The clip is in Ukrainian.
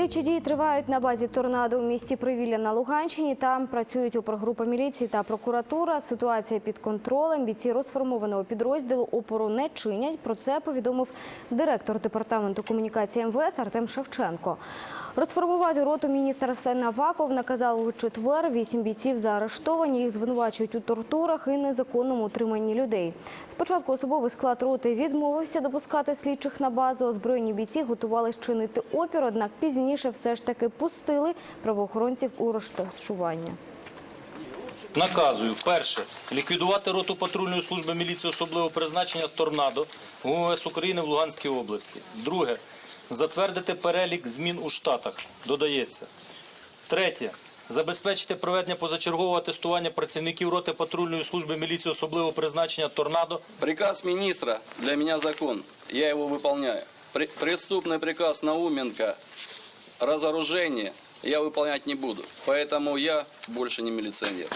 Слідчі дії тривають на базі торнадо у місті Привілля на Луганщині. Там працюють опергрупа міліції та прокуратура. Ситуація під контролем. Бійці розформованого підрозділу опору не чинять. Про це повідомив директор департаменту комунікації МВС Артем Шевченко. Розформувати роту міністр Арсен Аваков наказав у четвер. Вісім бійців заарештовані. Їх звинувачують у тортурах і незаконному утриманні людей. Спочатку особовий склад роти відмовився допускати слідчих на базу. Озброєні бійці готувались чинити опір, однак пізніше все ж таки пустили правоохоронців у розташування. Наказую перше ліквідувати роту патрульної служби міліції особливого призначення торнадо УМВС України в Луганській області. Друге затвердити перелік змін у штатах. Додається. Третє. Забезпечити проведення позачергового тестування працівників роти патрульної служби міліції особливого призначення торнадо Приказ министра для меня закон. Я его выполняю. При- преступный приказ Науменко разоружение я выполнять не буду. Поэтому я больше не милиционер.